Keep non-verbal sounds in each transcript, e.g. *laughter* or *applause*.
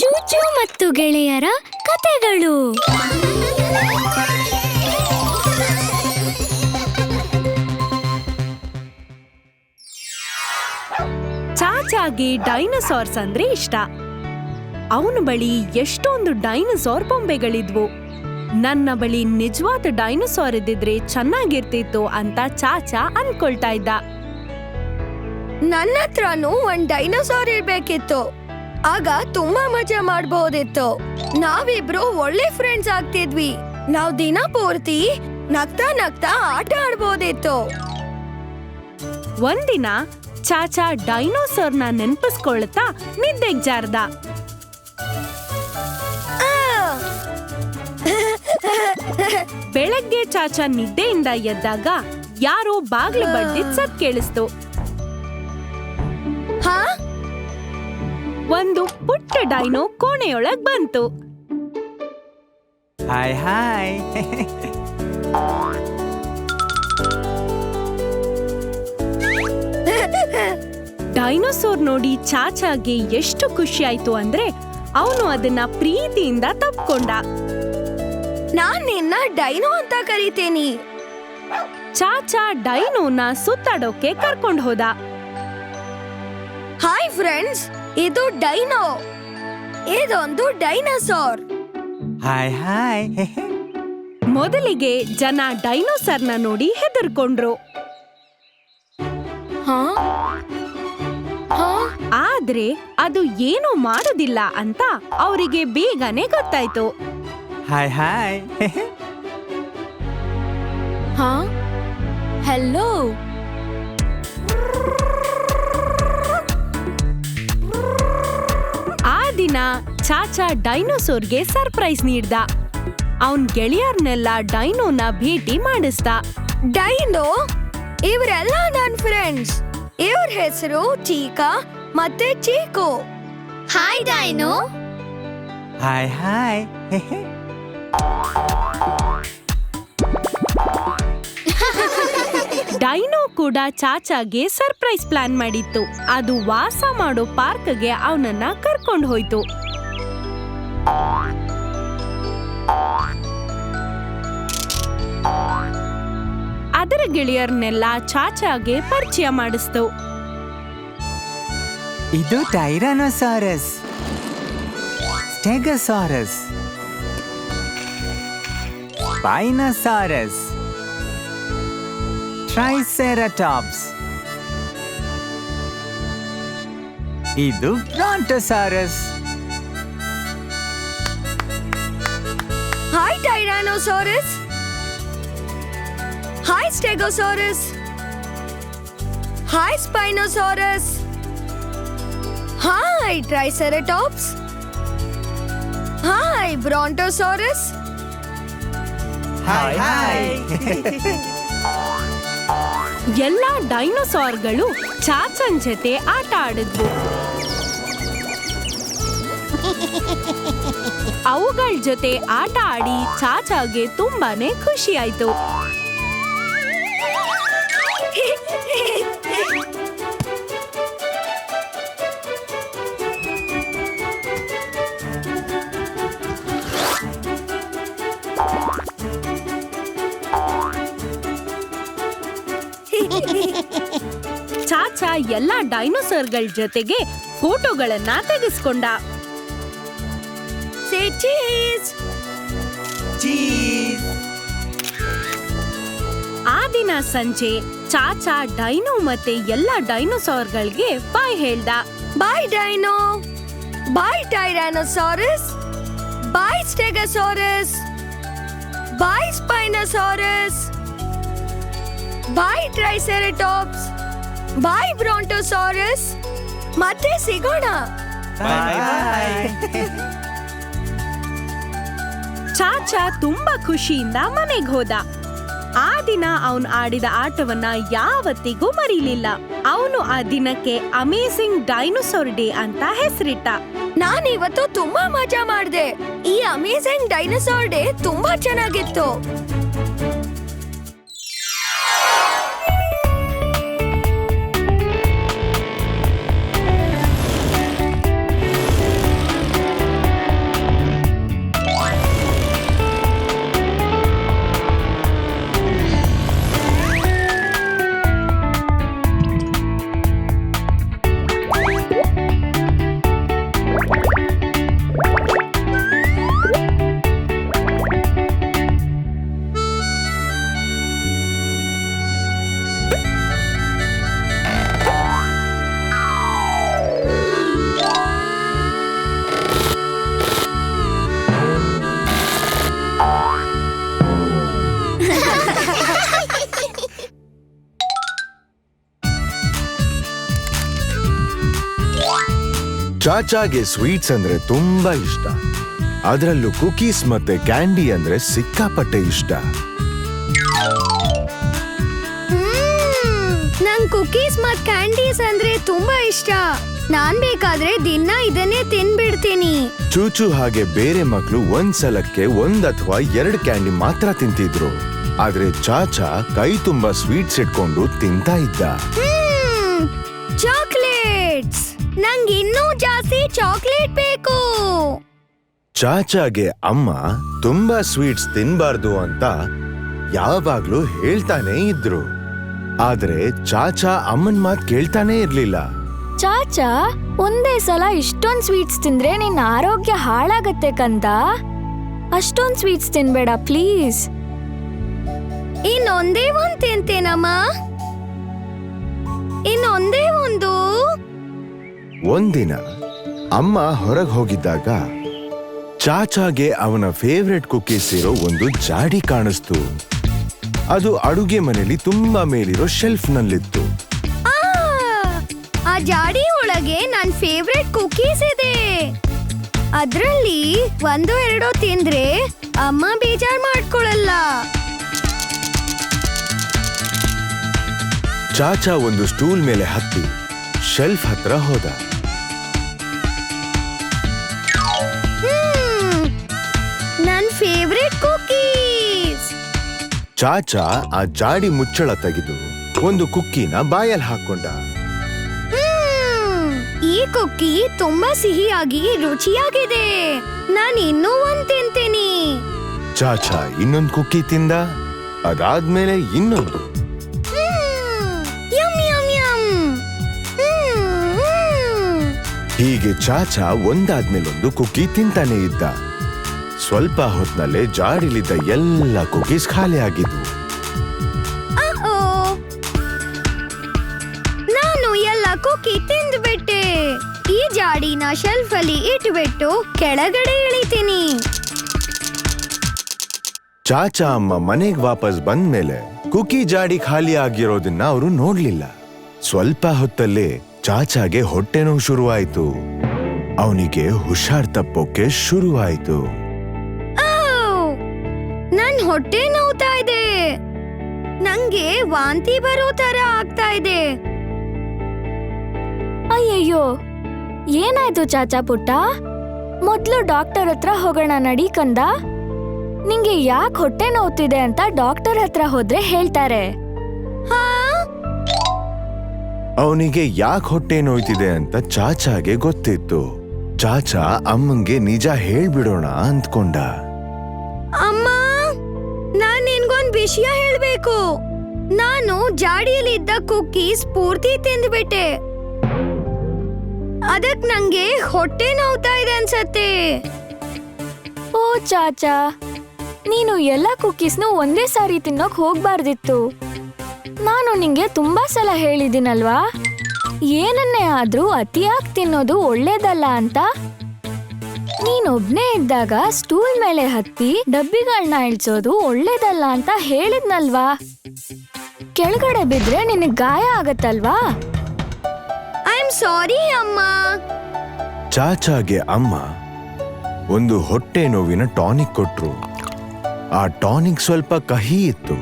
ಚೂಚು ಮತ್ತು ಗೆಳೆಯರ ಕತೆಗಳು. ಚಾಚಾಗೆ ಡೈನಸಾರ್ಸ್ ಅಂದ್ರೆ ಇಷ್ಟ. ಅವನ ಬಳಿ ಎಷ್ಟೊಂದು ಡೈನಸಾರ್ ಬೊಂಬೆಗಳಿದ್ವು. ನನ್ನ ಬಳಿ ನಿಜವಾದ ಡೈನೋಸಾರ್ ಇದ್ದಿದ್ರೆ ಚೆನ್ನಾಗಿರ್ತಿತ್ತು ಅಂತ ಚಾಚಾ ಅನ್ಕೊಳ್ತಾ ಇದ್ದ. ನನ್ನ ಹತ್ರನೂ ಒಂದ್ ಡೈನೋಸಾರ್ ಇರ್ಬೇಕಿತ್ತು. ಆಗ ತುಂಬಾ ಮಜಾ ಮಾಡಬಹುದಿತ್ತು ನಾವಿಬ್ರು ಒಳ್ಳೆ ಫ್ರೆಂಡ್ಸ್ ಆಗ್ತಿದ್ವಿ. ನಾವ್ ದಿನ ಪೂರ್ತಿ ನಗ್ತಾ ನಗ್ತಾ ಆಟ ಆಡ್ಬೋದಿತ್ತು. ಒಂದಿನ ಚಾಚಾ ಡೈನೋಸರ್ನ ನೆನ್ಪಿಸ್ಕೊಳ್ತಾ ನಿದ್ದೆಗ್ ಜಾರ್ದ. ಬೆಳಗ್ಗೆ ಚಾಚಾ ನಿದ್ದೆಯಿಂದ ಎದ್ದಾಗ ಯಾರೋ ಬಾಗ್ಲು ಬಡ್ದಿದ್ ಸತ್ ಕೇಳಿಸ್ತು. ಒಂದು ಪುಟ್ಟ ಡೈನೋ ಕೋಣೆಯೊಳಗ್ ಬಂತು. Hi hi. ಡೈನೋಸೋರ್ ನೋಡಿ ಚಾಚಾಗೆ ಎಷ್ಟು ಖುಷಿ ಆಯ್ತು ಅಂದ್ರೆ ಅವನು ಅದನ್ನ ಪ್ರೀತಿಯಿಂದ ತಪ್ಕೊಂಡ. ನಾನ್ ನಿನ್ನ ಡೈನೋ ಅಂತ ಕರಿತೀನಿ. ಚಾಚಾ ಡೈನೋನ ಸುತ್ತಾಡೋಕೆ ಕರ್ಕೊಂಡು ಹೋದ. ಹಾಯ್ ಫ್ರೆಂಡ್ಸ್ ಇದು ಡೈನೋ. ಇದೊಂದು ಡೈನೋಸಾರ್. ಹಾಯ್ ಹಾಯ್ ಮೊದಲಿಗೆ ಜನ ಡೈನೋಸಾರ್ನ ನೋಡಿ ಹೆದರ್ಕೊಂಡ್ರು. ಹಾ? ಹಾ? ಆದ್ರೆ ಅದು ಏನು ಮಾಡೋದಿಲ್ಲ ಅಂತ ಅವರಿಗೆ ಬೇಗನೆ ಗೊತ್ತಾಯ್ತು. ಹಾಯ್ ಹಾಯ್ ಹಾ? ಹೆಲೋ ದಿನ ಚಾಚಾ ಡೈನೋಸೋರ್ಗೆ ಸರ್ಪ್ರೈಸ್ ನೀಡ್ದ. ಅವನ್ ಗೆಳೆಯರ್ನೆಲ್ಲ ಡೈನೋನ ಭೇಟಿ ಮಾಡಿಸ್ದ. ಡೈನೋ? ಇವರೆಲ್ಲ ನನ್ ಫ್ರೆಂಡ್ಸ್. ಇವ್ರ ಹೆಸರು ಚೀಕಾ ಮತ್ತೆ Cheeku. Hi dino. Hi hi *laughs* dino ಕೂಡ ಚಾಚಾಗೆ ಸರ್ಪ್ರೈಸ್ ಪ್ಲಾನ್ ಮಾಡಿತ್ತು. ಅದು ವಾಸ ಮಾಡೋ ಪಾರ್ಕ್ಗೆ ಅವನನ್ನ ಕರ್ಕೊಂಡು ಹೋಯ್ತು. ಅದರ ಗೆಳೆಯರ್ನೆಲ್ಲ ಚಾಚಾಗೆ ಪರಿಚಯ ಮಾಡಿಸ್ತು. ಇದು ಟೈರಾನೋಸಾರಸ್. ಸ್ಟೆಗಸಾರಸ್. ಸ್ಪೈನಸಾರಸ್ ಟ್ರೈಸೆರಟಾಪ್ಸ್ ಇದು brontosaurus hi tyrannosaurus hi stegosaurus hi spinosaurus hi triceratops hi brontosaurus hi hi ಎಲ್ಲಾ ಡೈನೋಸಾರ್ಗಳು ಚಾಚನ್ ಜೊತೆ ಆಟ ಆಡಿದ್ವು. ಅವುಗಳ ಜೊತೆ ಆಟ ಆಡಿ ಚಾಚಾಗೆ ತುಂಬಾನೇ ಖುಷಿ ಆಯ್ತು ಅಚ್ಚ ಎಲ್ಲಾ ಡೈನೋಸಾರ್ಗಳ ಜೊತೆಗೆ ಫೋಟೋಗಳನ್ನ ತೆಗೆಸ್ಕೊಂಡ. ಆ ದಿನ ಸಂಜೆ ಚಾಚಾ ಡೈನೋ ಮತ್ತೆ ಎಲ್ಲಾ ಡೈನೋಸಾರ್ ಗಳಿಗೆ ಬಾಯ್ ಹೇಳ್ದ. Bye Dino. Bye tyrannosaurus. Bye stegosaurus. Bye spinosaurus. Bye triceratops. Bye, brontosaurus. ಮತ್ತೆ ಸಿಗೋಣ. ಬಾಯ್. ಬಾಯ್ *laughs* ಚಾಚಾ ತುಂಬಾ ಖುಷಿಯಿಂದ ಮನೆಗೆ ಹೋದ. ಆ ದಿನ ಅವನು ಆಡಿದ ಆಟವನ್ನ ಯಾವತ್ತಿಗೂ ಮರೀಲಿಲ್ಲ. ಅವನು ಆ ದಿನಕ್ಕೆ ಅಮೇಸಿಂಗ್ ಡೈನೋಸಾರ್ ಡೇ ಅಂತ ಹೆಸರಿಟ್ಟ. ನಾನಿವತ್ತು ತುಂಬಾ ಮಜಾ ಮಾಡಿದೆ. ಈ ಅಮೇಸಿಂಗ್ ಡೈನೋಸಾರ್ ಡೇ ತುಂಬಾ ಚೆನ್ನಾಗಿತ್ತು. ಚಾಚಾಗೆ ಸ್ವೀಟ್ಸ್ ಅಂದ್ರೆ ತುಂಬಾ ಇಷ್ಟ. ಅದರಲ್ಲೂ ಕುಕೀಸ್ ಮತ್ತೆ ಕ್ಯಾಂಡಿ ಅಂದ್ರೆ ಸಿಕ್ಕಾಪಟ್ಟೆ ಇಷ್ಟ. ನಂಗ್ ಕುಕೀಸ್ ಮತ್ ಕ್ಯಾಂಡೀಸ್ ಅಂದ್ರೆ ತುಂಬಾ ಇಷ್ಟ. ನಾನ್ ಬೇಕಾದ್ರೆ ದಿನ ಇದನ್ನೇ ತಿನ್ಬಿಡ್ತೀನಿ. ಚೂಚು ಹಾಗೆ ಬೇರೆ ಮಕ್ಕಳು ಒಂದ್ ಸಲಕ್ಕೆ ಒಂದ್ ಅಥವಾ ಎರಡ್ ಕ್ಯಾಂಡಿ ಮಾತ್ರ ತಿಂತಿದ್ರು. ಆದ್ರೆ ಚಾಚಾ ಕೈ ತುಂಬಾ ಸ್ವೀಟ್ಸ್ ಇಟ್ಕೊಂಡು ತಿಂತಾ ಇದ್ದ. ಚಾಕ್ಲೇಟ್ಸ್ ನಂಗ್ ಇನ್ನೂ ಜಾಸ್ತಿ ಚಾಕ್ಲೇಟ್ ಬೇಕು. ಚಾಚಾಗೆ ಅಮ್ಮ ತುಂಬಾ ಸ್ವೀಟ್ಸ್ ತಿನ್ಬಾರ್ದು ಅಂತ ಯಾವಾಗ್ಲೂ ಹೇಳ್ತಾನೆ ಇದ್ರು. ಆದ್ರೆ ಚಾಚಾ ಅಮ್ಮನ್ ಮಾತ್ ಕೇಳ್ತಾನೆ ಇರ್ಲಿಲ್ಲ. ಚಾಚಾ ಒಂದೇ ಸಲ ಇಷ್ಟೊಂದ್ ಸ್ವೀಟ್ಸ್ ತಿಂದ್ರೆ ನಿನ್ನ ಆರೋಗ್ಯ ಹಾಳಾಗತ್ತೆ ಕಂದ? ಅಷ್ಟೊಂದ್ ಸ್ವೀಟ್ಸ್ ತಿನ್ಬೇಡ ಪ್ಲೀಸ್. ಇನ್ನೊಂದೇ ಒಂದ್ ತಿಂತೇನಮ್ಮ. ಇನ್ನೊಂದೇ ಒಂದು. ಒಂದಿನ ಅಮ್ಮ ಹೊರಗೆ ಹೋಗಿದ್ದಾಗ ಚಾಚಾಗೆ ಅವನ ಫೇವ್ರೆಟ್ ಕುಕೀಸ್ ಇರೋ ಒಂದು ಜಾಡಿ ಕಾಣಿಸ್ತು. ಅದು ಅಡುಗೆ ಮನೆಯಲ್ಲಿ ತುಂಬಾ ಮೇಲಿರೋ ಶೆಲ್ಫ್ ನಲ್ಲಿತ್ತು ಆ, ಜಾಡಿ ಒಳಗೆ ನನ್ ಫೇವ್ರೆಟ್ ಕುಕೀಸ್ ಇದೆ. ಅದ್ರಲ್ಲಿ ಒಂದು ಎರಡೋ ತಿಂದ್ರೆ ಅಮ್ಮ ಬೇಜಾರ್ ಮಾಡ್ಕೊಳಲ್ಲ. ಚಾಚಾ ಒಂದು ಸ್ಟೂಲ್ ಮೇಲೆ ಹತ್ತಿ ಶೆಲ್ಫ್ ಹತ್ರ ಹೋದ. ಚಾಚಾ ಆ ಜಾಡಿ ಮುಚ್ಚಳ ತೆಗೆದು ಒಂದು ಕುಕ್ಕಿನ ಬಾಯಲ್ಲಿ ಹಾಕೊಂಡ. ಈ ಕುಕ್ಕಿ ತುಂಬಾ ಸಿಹಿಯಾಗಿ ರುಚಿಯಾಗಿದೆ. ನಾನು ಇನ್ನೂ ಒಂದ್ ತಿಂತೀನಿ. ಚಾಚಾ ಇನ್ನೊಂದು ಕುಕ್ಕಿ ತಿಂದ? ಅದಾದ್ಮೇಲೆ ಇನ್ನೊಂದು. ಯಮ್. ಹೀಗೆ ಚಾಚಾ ಒಂದಾದ್ಮೇಲೊಂದು ಕುಕ್ಕಿ ತಿಂತಾನೆ ಇದ್ದ. ಸ್ವಲ್ಪ ಹೊತ್ತಿನಲ್ಲೇ ಜಾಡಿಲಿದ್ದ ಎಲ್ಲ ಕುಕೀಸ್ ಖಾಲಿ ಆಗಿದ್ವು. ನಾನು ಎಲ್ಲ ಕುಕ್ಕಿ ತಿಂದ್ಬಿಟ್ಟೆ. ಈ ಜಾಡಿನ ಶೆಲ್ಫ್ ಅಲ್ಲಿ ಇಟ್ಬಿಟ್ಟು ಕೆಳಗಡೆ ಇಳಿತೀನಿ ಚಾಚಾ ಅಮ್ಮ ಮನೆಗ್ ವಾಪಸ್ ಬಂದ್ಮೇಲೆ ಕುಕಿ ಜಾಡಿ ಖಾಲಿ ಆಗಿರೋದನ್ನ ಅವರು ನೋಡ್ಲಿಲ್ಲ. ಸ್ವಲ್ಪ ಹೊತ್ತಲ್ಲೇ ಚಾಚಾಗೆ ಹೊಟ್ಟೆ ನೋವು ಶುರುವಾಯ್ತು. ಅವನಿಗೆ ಹುಷಾರ್ ತಪ್ಪೋಕೆ ಶುರುವಾಯ್ತು. ಹೊಟ್ಟೆ ನೋವ್ತಾ ಇದೆ ನಂಗೆ ವಾಂತಿ ಬರೋ ತರ ಆಗ್ತಾ ಇದೆ ಅಯ್ಯಯ್ಯೋ ಏನಾಯ್ತು ಚಾಚಾ ಪುಟ್ಟ? ಮೊದ್ಲು ಡಾಕ್ಟರ್ ಹತ್ರ ಹೋಗೋಣ ನಡಿ ಕಂದ. ನಿಂಗೆ ಯಾಕೆ ಹೊಟ್ಟೆ ನೋವ್ತಿದೆ ಅಂತ ಡಾಕ್ಟರ್ ಹತ್ರ ಹೋದ್ರೆ ಹೇಳ್ತಾರೆ. ಹಾ? ಅವನಿಗೆ ಯಾಕೆ ಹೊಟ್ಟೆ ನೋಯ್ತಿದೆ ಅಂತ ಚಾಚಾಗೆ ಗೊತ್ತಿತ್ತು. ಚಾಚಾ ಅಮ್ಮಂಗೆ ನಿಜ ಹೇಳ್ಬಿಡೋಣ ಅಂದ್ಕೊಂಡ. ಅಮ್ಮ ವಿಷಯ ಹೇಳ್ಬೇಕು. ನಾನು ಜಾಡಿಯಲ್ಲಿದ್ದ ಕುಕ್ಕೀಸ್ ಪೂರ್ತಿ ತಿಂದ್ಬಿಟ್ಟೆ. ಅದಕ್ ನಂಗೆ ಹೊಟ್ಟೆ ನೋವ್ತಾ ಇದೆ ಅನ್ಸತ್ತೆ. ಓ ಚಾಚಾ, ನೀನು ಎಲ್ಲ ಕುಕ್ಕೀಸ್ನು ಒಂದೇ ಸಾರಿ ತಿನ್ನೋಕ್ ಹೋಗ್ಬಾರ್ದಿತ್ತು. ನಾನು ನಿಂಗೆ ತುಂಬಾ ಸಲ ಹೇಳಿದ್ದೀನಲ್ವಾ? ಏನನ್ನೇ ಆದ್ರೂ ಅತಿಯಾಗಿ ತಿನ್ನೋದು ಒಳ್ಳೇದಲ್ಲ ಅಂತ? ನೀನೊಬ್ನೇ ಇದ್ದಾಗ ಸ್ಟೂಲ್ ಮೇಲೆ ಹತ್ತಿ ಡಬ್ಬಿಗಳನ್ನ ಇಳಿಸೋದು ಒಳ್ಳೇದಲ್ಲ ಅಂತ ಹೇಳಿದ್ನಲ್ವಾ? ಕೆಳಗಡೆ ಬಿದ್ರೆ ನಿನಗೆ ಗಾಯ ಆಗತ್ತಲ್ವಾ? ಐ ಆಮ್ ಸಾರಿ ಅಮ್ಮ. ಚಾಚಾಗೆ ಅಮ್ಮ ಒಂದು ಹೊಟ್ಟೆ ನೋವಿನ ಟಾನಿಕ್ ಕೊಟ್ರು. ಆ ಟಾನಿಕ್ ಸ್ವಲ್ಪ ಕಹಿ ಇತ್ತು.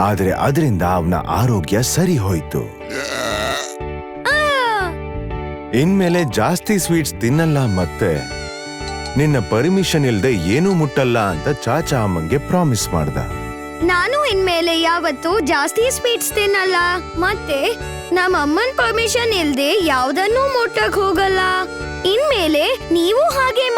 ಆದ್ರೆ ಅದರಿಂದ ಅವನ ಆರೋಗ್ಯ ಸರಿ ಹೋಯ್ತು. ಇನ್ಮೇಲೆ ಜಾಸ್ತಿ ಸ್ವೀಟ್ಸ್ ತಿನ್ನಲ್ಲ ಮತ್ತೆ. ನಿನ್ನ ಪರ್ಮಿಷನ್ ಇಲ್ದೆ ಏನೂ ಮುಟ್ಟಲ್ಲ ಅಂತ ಚಾಚಾ ಅಮ್ಮಂಗೆ ಪ್ರಾಮಿಸ್ ಮಾಡ್ದ. ನಾನು ಇನ್ಮೇಲೆ ಯಾವತ್ತೂ ಜಾಸ್ತಿ ಸ್ವೀಟ್ಸ್ ತಿನ್ನಲ್ಲ. ಮತ್ತೆ ನಮ್ಮ ಅಮ್ಮನ್ ಪರ್ಮಿಷನ್ ಇಲ್ದೆ ಯಾವ್ದನ್ನೂ ಮುಟ್ಟಕ್ ಹೋಗಲ್ಲ. ಇನ್ಮೇಲೆ ನೀವು ಹಾಗೆ